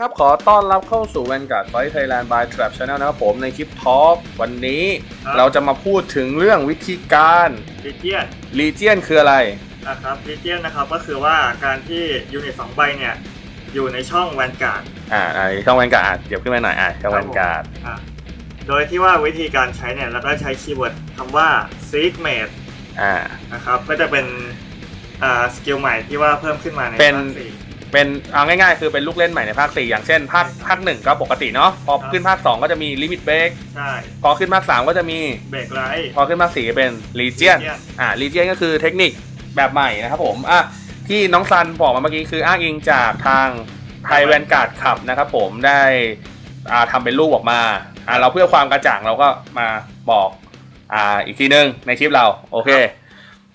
ครับขอต้อนรับเข้าสู่ Vanguard Fight Thailand by Trap Channel นะครับผมในคลิปทอ l k วันนี้ครับ เราจะมาพูดถึงเรื่องวิธีการลีเจียน Legion คืออะไร นะครับลีเจียนนะครับก็คือว่าการที่ยูนิตสองใบเนี่ยอยู่ในช่องแวนการ์ดอ่าอ่าช่อง Vanguard อะเดี๋ยวขึ้นมาหน่อยอะช่อง Vanguard อะโดยที่ว่าวิธีการใช้เนี่ยเราก็ใช้คีย์เวิร์ดคำว่า seek mate อ่า นะครับก็จะเป็นอ่าสกิลใหม่ที่ว่าเพิ่มขึ้นมาในเป็น ภาคสี่ เป็นเอาง่ายๆ คือเป็นลูกเล่นใหม่ในภาค 4 อย่างเช่น ภาคภาค1ก็ปกติเนาะพอครับขึ้นภาค 2 ก็จะมี Limit Break ใช่พอขึ้นภาค 3 ก็จะมีเบรกไลท์พอขึ้นภาค4ก็เป็น Legion อ่า Legion ก็คือเทคนิคแบบใหม่นะครับผมอะที่น้องซันบอกมาเมื่อกี้คืออ้างอิงจากทางไทยแวนการ์ดขับนะครับผมได้อ่าทำเป็นรูปออกมาอ่าเราเพื่อความกระจ่างเราก็มาบอกอ่าอีกทีนึงในคลิปเราโอเค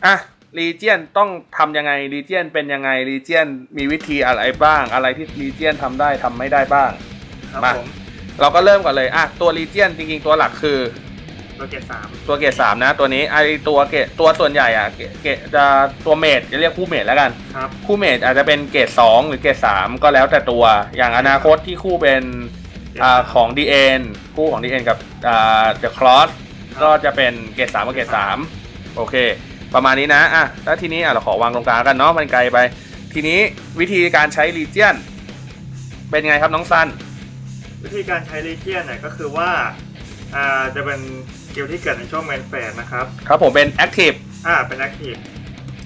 อะ รีเจียนต้องทำยังไงรีเจียนเป็นยังไงรีเจียนมีวิธีอะไรบ้าง อะไรที่รีเจียนทำได้ทำไม่ได้บ้างครับมาผมเราก็เริ่มก่อนเลยอะตัวรีเจียนจริงๆ ตัวหลักคือตัวเกรดสามตัวเกรดสามนะ ตัวนี้ไอตัวเกรดตัวส่วนใหญ่อะเกรดเกรดจะตัวเมดจะเรียกคู่เมดแล้วกันครับคู่เมดอาจจะเป็นเกรดสองหรือเกรดสามก็แล้วแต่ตัวอย่างอนาคตที่คู่เป็นอ่าของ DN คู่ของ DN กับอ่า The Cross ก็จะเป็นเกรดสามกับเกรดสามโอเค ประมาณนี้นะอะแล้วทีนี้อะเราขอวางตรงกลางกันเนาะมันไกลไป ทีนี้วิธีการใช้ Legion เป็นไงครับน้องซันวิธีการใช้ลีเจียนเนี่ยก็คือว่าอ่าจะเป็นสกิลที่เกิดในช่วงแมนแฟนนะครับครับผมเป็น Active อ่าเป็นแอคทีฟ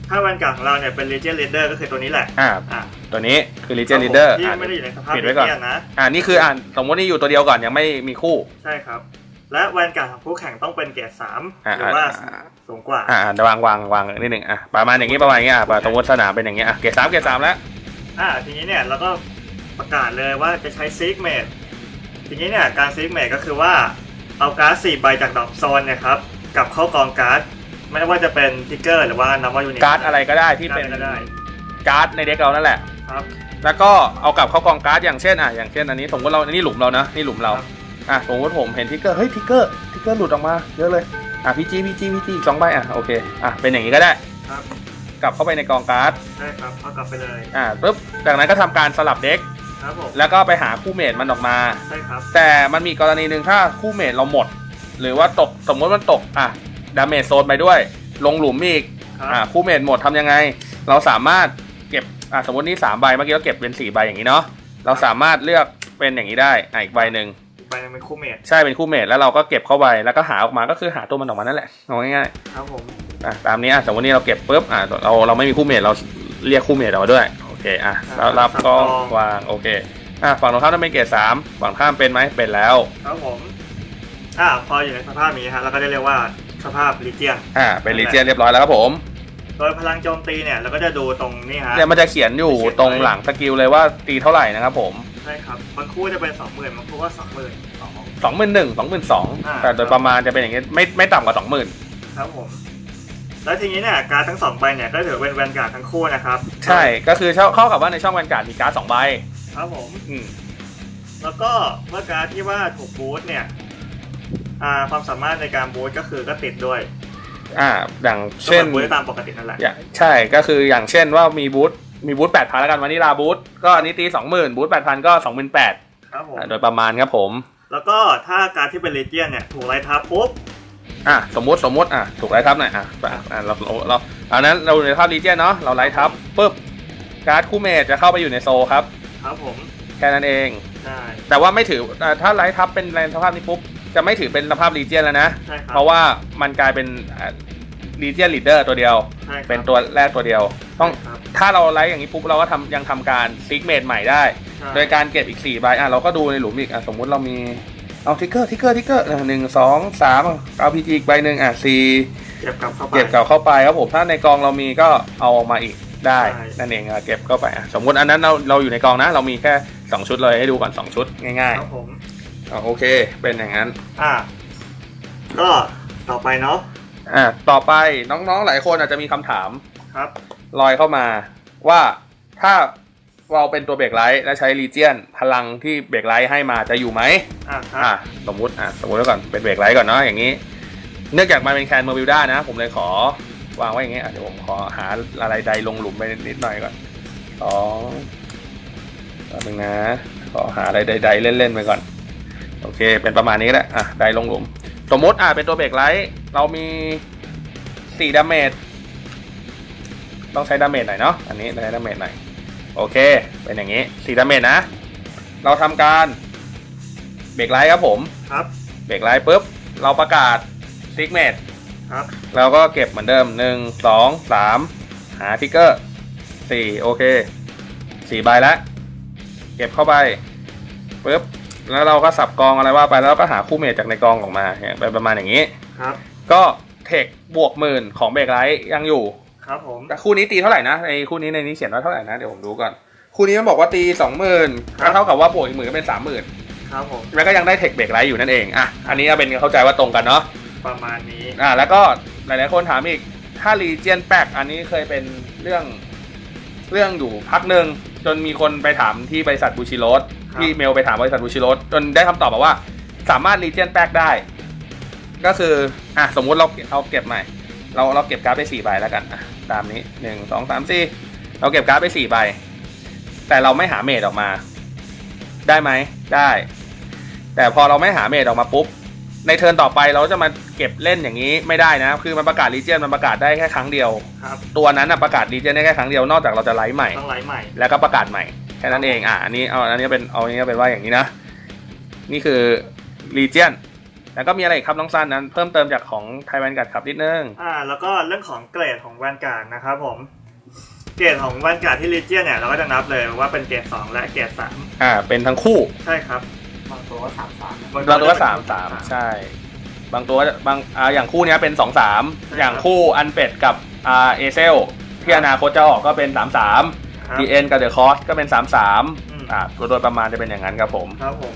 ถ้าแวนการ์ดของเราเนี่ยเป็น Legion Leader ก็คือตัวนี้แหละ อ่า อ่าตัวนี้คือ Legion Leader ที่อะไม่ได้อยู่ในสภาพปิดไว้ก่อน Legion นะ อ่า นี่คืออ่านสมมตินี่อยู่ตัวเดียวก่อนยังไม่มีคู่ ใช่ครับ และแวนการ์ดของผู้แข่งต้องเป็นเกรดสามอ่าหรือว่าอ่าสูงกว่าอ่าเดี๋ยววางวางวางนิดหนึ่งอะประมาณอย่างนี้ประมาณอย่างนี้อะสมมติสนามเป็นอย่างนี้อะเกรดสามเกรดสามแล้วอ่าทีนี้เนี่ยเราก็ประกาศเลยว่าจะใช้ซิกเมดทีนี้เนี่ยการซิกเมดก็คือว่าเอาการ์ดสี่ใบจากดอกโซนเนี่ยครับกลับเข้ากองการ์ดไม่ว่าจะเป็นทิกเกอร์หรือว่านัมว่ายูนิตการ์ดอะไรก็ได้ที่เป็นก็ได้การ์ดในเด็กเรานั่นแหละครับแล้วก็เอากลับเข้ากองการ์ดอย่างเช่นอะอย่างเช่นอันนี้สมมติเราอันนี้หลุมเรานะนี่หลุมเราครับ อะสมมติผมเห็นทิกเกอร์เฮ้ยทิกเกอร์ทิกเกอร์หลุดออกมาเยอะเลยอะพีจีพีจีพีจีอีกสองใบอะโอเคอะเป็นอย่างนี้ก็ได้ ครับกลับเข้าไปในกองการ์ดได้ครับเอากลับไปเลยอะปุ๊บจากนั้นก็ทำการสลับเด็ก ครับผมแล้วก็ไปหาคู่เมทมันออกมาใช่ครับแต่มันมีกรณีหนึ่งถ้าคู่เมทเราหมด หรือว่าตกสมมติมันตกอะดาเมจโซนไปด้วย ลงหลุมอีกครับอะคู่เมทหมดทำยังไง เราสามารถเก็บอะสมมตินี่สามใบเมื่อกี้เราเก็บเป็นสี่ใบอย่างนี้เนาะเราสามารถเลือกเป็นอย่างนี้ได้อะอีกใบหนึ่ง อีกใบหนึงเป็นคู่เมดใช่เป็นคู่เมทแล้วเราก็เก็บเข้าไปแล้วก็หาออกมาก็คือหาตัวมันออกมานั่นแหละเอาง่ายครับผมๆอะตามนี้อะสมมตินี่เราเก็บปุ๊บอะเราเราไม่มีคู่เมทเราเรียกคู่เมทเรามาด้วยโอเคอะแล้วรับก็วางโอเคอะฝั่งตรงข้ามต้องเป็นเกรดสามฝั่งข้ามเป็นไหมเป็นแล้วครับผมอ่าพออยู่ในสภาพนี้ฮะเราก็ได้เรียกว่าสภาพลีเจียนอ่าเป็นลีเจียนเรียบร้อยแล้วครับผมโดยพลังโจมตีเนี่ยเราก็จะดูตรงนี้ฮะเนี่ยมันจะเขียนอยู่เขียนไว้ตรงหลังสกิลเลยว่าตีเท่าไหร่นะครับผม ใช่ครับบางคู่จะเป็นสองหมื่นบางคู่ก็สองหมื่นสอง สองหมื่นหนึ่งสองหมื่นสองอ่า แต่โดยประมาณจะเป็นอย่างงี้ไม่ไม่ต่ำกว่าสองหมื่นครับผม แล้วทีนี้เนี่ยการดทั้งสองใบเนี่ยก็ถือเป็นแวนการ์ดทั้งคู่นะครับใช่ก็คือเข้าเข้ากับว่าในช่องแวนการ์ดมีการ์ดสองใบครับผม อืมแล้วก็เมื่อการดที่ว่าถูกบูสต์เนี่ยอ่าความสามารถในการบูสต์ก็คือก็ติดด้วยอ่าอย่างก็เช่น เหมือนบูสต์ตามปกตินั่นแหละ อย่างใช่ก็คืออย่างเช่นว่ามีบูธ มีบูธแปดพันแล้วกันวันนี้ลาบูธก็อันนี้ตีสองหมื่นบูธแปดพันก็สองหมื่นแปดครับผมโดยประมาณครับผม แล้วก็ถ้าการดที่เป็นเลเจียนเนี่ยถูกไล่ทับปุ๊บอะสมมติสมมติอะถูกไล่ทับหน่อยอะอะเราเราเราอันนั้นเราอยู่ในภาพรีเจียนเนาะเราไล่ทับปุ๊บการ์ดคู่เมจจะเข้าไปอยู่ในโซลครับ ครับผมแค่นั้นเองใช่แต่ว่าไม่ถืออ่าถ้าไลท์ทับเป็นแรงสภาพนี้ปุ๊บจะไม่ถือเป็นสภาพรีเจียนแล้วนะใช่ครับเพราะว่ามันกลายเป็น รีเจียนลีดเดอร์ตัวเดียว ใช่ครับเป็นตัวแรกตัวเดียว ต้องใช่ครับถ้าเราไลท์อย่างนี้ปุ๊บเราก็ทำยังทำการซิกเมดใหม่ได้ ใช่โดยการเก็บอีก4ใบอะเราก็ดูในหลุมอีกอะสมมุติเรามีเอาทิกเกอร์ทิกเกอร์ทิกเกอร์หนึ่งสองสามเอาพีจีอีกใบหนึ่งอะสี่เก็บกลับเข้าไป เก็บเก่าเข้าไปครับผมถ้าในกองเรามีก็เอาออกมาอีกได้ใช่ นั่นเองอะเก็บเข้าไปอะสมมุติอันนั้นเราเราอยู่ในกองนะ เรามีแค่สองชุดเลยให้ดูก่อนสองชุดง่ายครับผม ๆอะโอเค เป็นอย่างนั้น อ่าก็ต่อไปเนาะ อะต่อไปน้องๆหลายคนอาจจะมีคำถามครับ ลอยเข้ามา ว่าถ้าเราเป็นตัวเบรกไลท์และใช้รีเจียนพลังที่เบรกไลท์ให้มาจะอยู่ไหม อ่าครัอะบสมมุติอะสมมุติไว้ก่อนเป็นเบรกไลท์ก่อนเนาะอย่างนี้ เนื่องจากมันเป็นแคนเมอร์วิลด้านะ ผมเลยขอวางไว้อย่างงี้อะเดี๋ยวผมขอหาอะไรใดลงหลุมไปนิดหน่อยก่อนสองแป๊บนึงนะ ขอหาอะไรใดๆเล่นๆไปก่อน โอเค เป็นประมาณนี้แหละอะได้ลงหลุม สมมติอะเป็นตัวเบรกไลท์เรามีสี่ดาเมจต้องใช้ดาเมจหน่อยเนาะอันนี้ใช้ดาเมจหน่อยโอเค เป็นอย่างนี้สี่ดาเมจนะ เราทำการเบรกไลท์ครับผมครับเบรกไลท์ปุ๊บ เราประกาศซิกเมจครับเราก็เก็บเหมือนเดิมหนึ่งสองสามหาทิกเกอร์สี่โอเคสี่ใบแล้วเก็บเข้าไปปุ๊บ แล้วเราก็สับกองอะไรว่าไปแล้วก็หาคู่เมทจากในกองออกมาเนี่ยเป็นประมาณอย่างนี้ ครับ ก็เทคบวกหมื่นของเบรกไลท์ยังอยู่ ครับผม แต่คู่นี้ตีเท่าไหร่นะในคู่นี้ในนี้เขียนว่าเท่าไหร่นะเดี๋ยวผมดูก่อน คู่นี้มันบอกว่าตีสองหมื่นก็เท่ากับว่าบวกอีกหมื่นก็เป็นสามหมื่นครับผม แล้วก็ยังได้เทคเบรกไลท์อยู่นั่นเอง อะ อันนี้ก็เป็นเข้าใจว่าตรงกันเนาะ ประมาณนี้ อ่าแล้วก็หลายๆคนถามอีก ถ้ารีเจียนแปกอันนี้เคยเป็นเรื่องเรื่องอยู่พักหนึ่งจนมีคนไปถามที่บริษัทบูชิโรสครับ ที่เมลไปถามบริษัทบูชิโรสจนได้คำตอบมาว่า สามารถรีเจียนแปกได้ ก็คืออะสมมุติเราเอาเก็บใหม่ เราเราเก็บการ์ดไปสี่ใบแล้วกันอะตามนี้หนึ่งสองสามสี่เราเก็บการ์ดไปสี่ใบ แต่เราไม่หาเมดออกมา ได้ไหมได้ แต่พอเราไม่หาเมดออกมาปุ๊บในเทิร์นต่อไปเราจะมาเก็บเล่นอย่างนี้ไม่ได้นะ คือมันประกาศรีเจียนมันประกาศได้แค่ครั้งเดียวครับตัวนั้นนะประกาศรีเจียนได้แค่ครั้งเดียวนอกจากเราจะไลฟ์ใหม่ต้องไลฟ์ใหม่แล้วก็ประกาศใหม่ แค่นั้นเองอะอันนี้เอาอันนี้เป็นเอาอันนี้เป็นว่าอย่างนี้นะ นี่คือรีเจียนแล้วก็มีอะไรอีกครับน้องซันนั้น เพิ่มเติมจากของไทยแวนการ์ดขับนิดนึงอ่าแล้วก็เรื่องของเกรดของแวนการ์ดนะครับผมเกรดของแวนการ์ดที่ลีเจียนเนี่ยเราก็จะนับเลยว่าเป็นเกรดสองและเกรดสามอ่าเป็นทั้งคู่ใช่ครับบางตัวก็สามสามนะบางตัวก็สามสามใช่ บางตัวก็บางอ่าอย่างคู่เนี้ยเป็นสองสามอย่างคู่อันเป็ดกับอ่าเอเซลที่อนาคตจะออกก็เป็นสามสาม ครับดีเอ็นกับเดอะคอสก็เป็นสามสามอืมอ่าโดยประมาณจะเป็นอย่างนั้นครับผมครับผม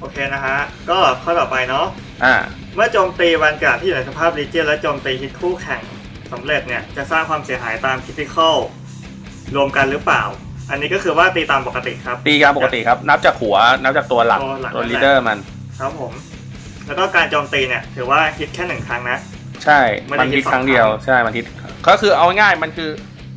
โอเคนะฮะ ก็ข้อต่อไปเนาะ อ่าเมื่อโจมตีแวนการ์ดที่อยู่ในสภาพลีเจียนและโจมตีฮิตคู่แข่งสำเร็จเนี่ย จะสร้างความเสียหายตามคิติคอลรวมกันหรือเปล่า อันนี้ก็คือว่าตีตามปกติครับ ตีการปกติครับ นับจากหัวนับจากตัวหลักตัวหลักตัวลีดเดอร์มัน ครับผม แล้วก็การโจมตีเนี่ย ถือว่าฮิตแค่หนึ่งครั้งนะ ใช่ ไม่ได้มันฮิตฮิตสองครั้งเดียว ครั้ง ใช่ มันฮิต ก็คือเอาง่ายๆมันคือ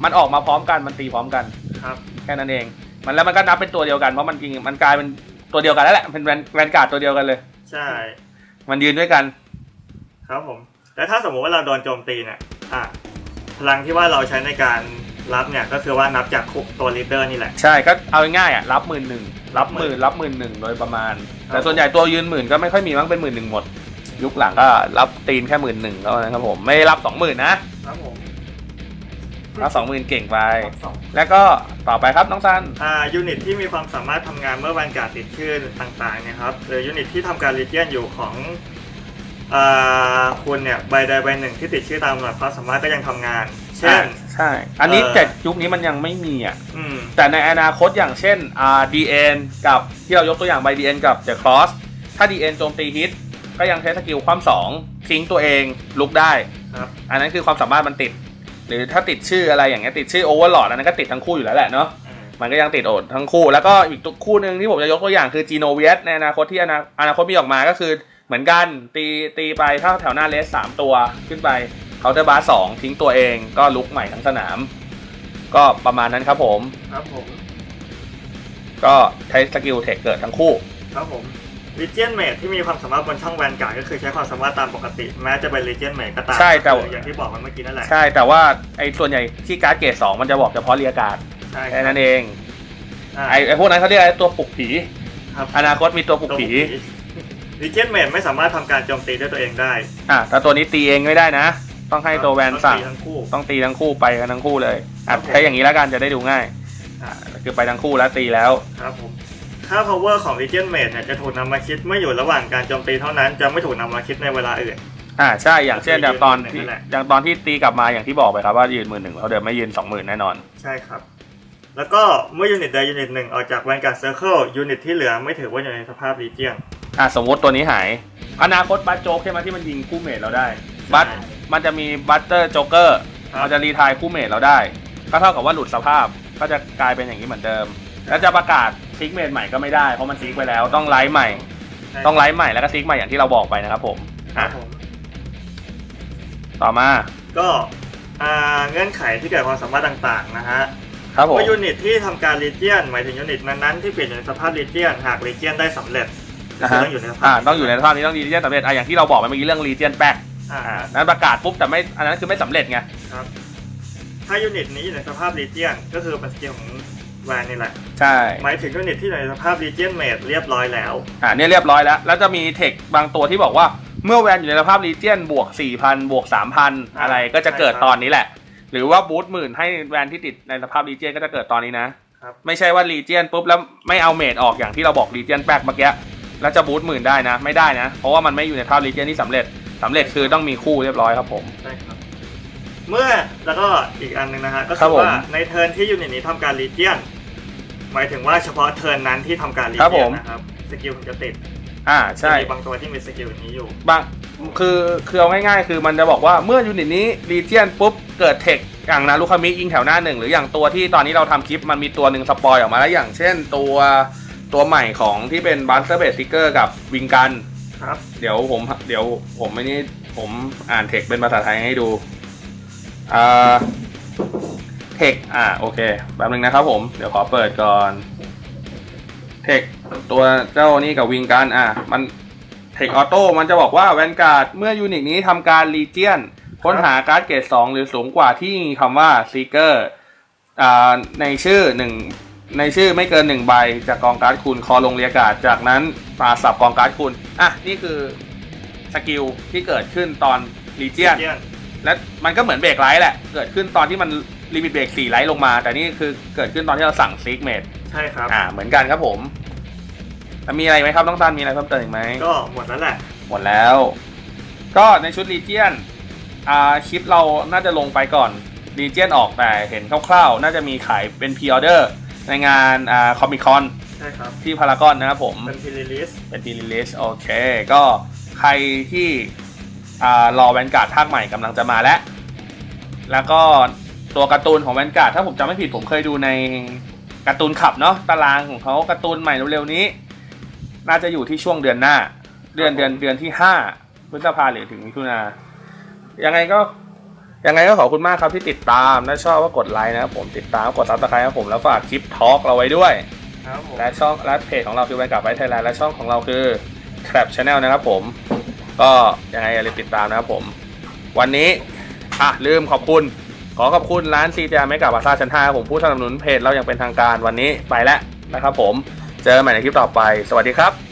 มันออกมาพร้อมกันมันตีพร้อมกันครับ แค่นั้นเอง มันแล้วมันก็นับเป็นตัวเดียวกันเพราะมันจริงมันกลายเป็นตัวเดียวกันแล้วแหละเป็นแวนแวนการ์ดตัวเดียวกันเลย ใช่ มันยืนด้วยกัน ครับผม แล้วถ้าสมมุติว่าเราโดนโจมตีเนี่ยอะพลังที่ว่าเราใช้ในการรับเนี่ยก็คือว่านับจากคุตัวลีดเดอร์นี่แหละ ใช่ก็เอาง่ายๆอะรับหมื่นหนึ่งรับหมื่นรับหมื่นหนึ่งโดยประมาณ แต่ส่วนใหญ่ตัวยืนหมื่นก็ไม่ค่อยมีมั้งเป็นหมื่นหนึ่งหมด ยุคหลังก็รับตีนแค่หมื่นหนึ่งเท่านั้นครับผมไม่ได้รับสองหมื่นนะครับผม รับสองหมื่นเก่งไปรอบสองแล้วก็ต่อไปครับน้องซัน อ่ายูนิตที่มีความสามารถทำงานเมื่อแวนการ์ดติดชื่อต่างๆเนี่ยครับหรือยูนิตที่ทำการลีเจียนอยู่ของอ่าคุณเนี่ยใบใดใบหนึ่งที่ติดชื่อตามหลักความสามารถก็ยังทำงาน เช่น ใช่ อันนี้เอ่อ แต่ยุคนี้มันยังไม่มีอะ อืม แต่ในอนาคตอย่างเช่นอ่า DN กับที่เรายกตัวอย่างใบ DN กับ The Cross ถ้า DN โจมตีฮิต ก็ยังใช้สกิลความสองทิ้งตัวเองลุกได้ ครับ อันนั้นคือความสามารถมันติด หรือถ้าติดชื่ออะไรอย่างเงี้ยติดชื่อ Overlord อันนั้นก็ติดทั้งคู่อยู่แล้วแหละเนาะอืมมันก็ยังติดโอดทั้งคู่ แล้วก็อีกตัวคู่หนึ่งที่ผมจะยกตัวอย่างคือ g ีโนเวียสในอนาคตที่อนาอนาคตมีออกมาก็คือเหมือนกันตีตีไปถ้าแถวหน้าเลสสามตัวขึ้นไปเคาน์เตอร์บาร์สองทิ้งตัวเองก็ลุกใหม่ทั้งสนาม ก็ประมาณนั้นครับผม ครับผม ก็ใช้สกิลเทคเกิดทั้งคู่ ครับผม ลีเจียนเมทที่มีความสามารถบนช่องแวนการ์ดก็คือใช้ความสามารถตามปกติ แม้จะเป็นลีเจียนเมทก็ตามใช่แต่ ก็คืออย่างที่บอกมันเมื่อกี้นั่นแหละใช่แต่ว่าไอ้ส่วนใหญ่ที่การ์ดเกรดสองมันจะบอกเฉพาะเรียการ์ดใช่แค่นั้นเองอ่าไอ้ไอ้พวกนั้นเขาเรียกไอ้ตัวปลุกผี ครับอนาคตมีตัวปลุกผีลีเจียนเมทไม่สามารถทำการโจมตีด้วยตัวเองได้อะแต่ตัวนี้ตีเองไม่ได้นะ ต้องให้ตัวแวนสั่งต้องตีทั้งคู่ ต้องตีทั้งคู่ไปกันทั้งคู่เลยอะครับผม ใช้อย่างนี้แล้วกันจะได้ดูง่ายอะคือไปทั้งคู่แล้วตีแล้ว ครับผม ค่า power ของ Legion Mage เนี่ยจะถูกนำมาคิดเมื่ออยู่ระหว่างการโจมตีเท่านั้น จะไม่ถูกนำมาคิดในเวลาอื่น อ่าใช่อย่างเช่นอย่างตอนที่นั่นแหละอย่างตอนที่ตีกลับมาอย่างที่บอกไปครับว่ายืนหมื่นหนึ่งเขาเดิมไม่ยืนสองหมื่นแน่นอน ใช่ครับ แล้วก็เมื่อยูนิตใดยูนิตหนึ่งออกจาก Vanguard Circle ยูนิตที่เหลือไม่ถือว่าอยู่ในสภาพ Legion อะสมมติตัวนี้หาย อนาคตบัตโจ๊กใช่ไหมที่มันยิงคู่เมทเราได้บัตมันจะมีบัตเตอร์โจ๊กเกอร์ครับมันจะรีไทายคู่เมทเราได้ ก็เท่ากับว่าหลุดสภาพก็จะกลายเป็นอย่างนี้เหมือนเดิม แล้วจะประกาศ ซิกเมทใหม่ก็ไม่ได้เพราะมันซิกไปแล้วต้องไลฟ์ใหม่ใช่ต้องไลฟ์ใหม่แล้วก็ซิกใหม่อย่างที่เราบอกไปนะครับผมครัอะบผมต่อมาก็อ่าเงื่อนไขที่เกิดความสามารถต่างๆนะฮะ ครับผมว่ายูนิตที่ทำการรีเจียนหมายถึงยูนิตนั้นๆที่เปลี่ยนอยู่ในสภาพรีเจียนหากรีเจียนได้สำเร็จนะคือฮะต้องอยู่ในสภาพอ่าต้องอยู่ในสภาพนี้ต้องรีเจียนสำเร็จอะอย่างที่เราบอกไปเมื่อกี้เรื่องรีเจียนแป๊กอ่าอ่านั้นประกาศปุ๊บแต่ไม่อันนั้นคือไม่สำเร็จไง ครับถ้ายูนิตนี้อยู่ในสภาพรีเจียนก็คือเป็นสกิลของ แวนนี่แหละ ใช่ หมายถึงยูนิตที่อยู่ในสภาพรีเจียนเมดเรียบร้อยแล้ว อ่าเนี่ยเรียบร้อยแล้ว แล้วจะมีเทคบางตัวที่บอกว่าเมื่อแวนอยู่ในสภาพรีเจียนบวก 4,000 บวก 3,000 อะไรก็จะเกิดตอนนี้แหละ หรือว่าบูทหมื่นให้แวนที่ติดในสภาพรีเจียนก็จะเกิดตอนนี้นะครับไม่ใช่ว่ารีเจียนปุ๊บแล้วไม่เอาเมดออกอย่างที่เราบอกรีเจียนแป๊กเมื่อกี้แล้วจะบูทหมื่นได้นะ ไม่ได้นะ เพราะว่ามันไม่อยู่ในภาพรีเจียนที่สำเร็จสำเร็จคือต้องมีคู่เรียบร้อยครับผมใช่ครับเมื่อแล้วก็อีกอันหนึ่งนะฮะก็ครัคืบอผมว่าในเทิร์นที่ยูนิตนี้ทำการรีเจียนห มายถึงว่าเฉพาะเทิร์นนั้นที่ทำการรีครับเจีผยนมนะครับสกิลถึงจะติดอ่าใช่ จะมีบางตัวที่มีสกิลนี้อยู่บางคือคือเอาง่ายๆ คือมันจะบอกว่าเมื่อยูนิตนี้รีเจียนปุ๊บ เกิดเทคอย่างนารุคามิยิงแถวหน้าหนึ่งหรืออย่างตัวที่ตอนนี้เราทำคลิปมันมีตัวหนึ่งสปอยออกมาแล้วอย่างเช่นตัวตัวใหม่ของที่เป็นบัสเตอร์เบสซิเกอร์กับวิงกัน ครับ เดี๋ยวผมเดี๋ยวผมไม่นี่ผมอ่านเทคเป็นภาษาไทยให้ดูอ่า เทคอ่าโอเคแป๊บนึงนะครับผม เดี๋ยวขอเปิดก่อนเทคตัวเจ้านี่กับวิงกันอะมันเทคออโต้มันจะบอกว่าแวนการ์ดเมื่อยูนิตนี้ทำการรีเจียนค้นหาการ์ดเกรดสองหรือสูงกว่าที่มีคำว่าซีเกอร์ในชื่อหนึ่งในชื่อไม่เกินหนึ่งใบจากกองการ์ดคุณคอลงเรียกการ์ดจากนั้นมาสับกองการ์ดคุณอะนี่คือสกิลที่เกิดขึ้นตอนรีเจียนเจียนและมันก็เหมือนเบรกไลท์แหละ เกิดขึ้นตอนที่มัน ลิมิตเบรกสี่ไลท์ลงมา แต่นี่คือเกิดขึ้นตอนที่เราสั่งซิกเมดใช่ครับ อ่า เหมือนกันครับผมแล้วมีอะไรไหมครับน้องตันมีอะไรเพิ่มเติมอีกไหมก็หมดแล้วแหละ หมดแล้ว ก็ในชุดรีเจียนอ่าคลิปเราน่าจะลงไปก่อนรีเจียนออกแต่เห็นคร่าวๆ น่าจะมีขายเป็นพ r ออเดอร์ในงานอ่าคอมิคอนใช่ครับ ที่พารากอนนะครับผมเป็นพิลิลิสเป็นพีรีลิสโอเค ก็ใครที่อ่ารอแวนการ์ดภาคใหม่กำลังจะมาแล้ว แล้วก็ ตัวการ์ตูนของแวนการ์ดถ้าผมจำไม่ผิดผมเคยดูในการ์ตูนขับเนาะตารางของเขาการ์ตูนใหม่เร็วๆนี้ น่าจะอยู่ที่ช่วงเดือนหน้า เดือนเดือนเดือนที่ห้าพฤษภาหรือถึงมิถุนายังไงก็ยังไงก็ขอบคุณมากครับที่ติดตามถ้าชอบก็กดไลค์นะครับผมติดตามกดซับสไครต์ครับผมแล้วฝากคลิปทอล์กเราไว้ด้วย ครับผมและช่องและเพจของเราคือแวนการ์ดไวท์ไทยแลนด์และช่องของเราคือ Trap Channel นะครับผม ก็ยังไงอย่าลืมติดตามนะครับผม วันนี้อะลืมขอบคุณ ขอขอบคุณร้านซีจาไม่กับบาซาชั้นห้าผมผู้สนับสนุนเพจเราอย่างเป็นทางการวันนี้ไปแล้วนะครับผม เจอกันใหม่ในคลิปต่อไป สวัสดีครับ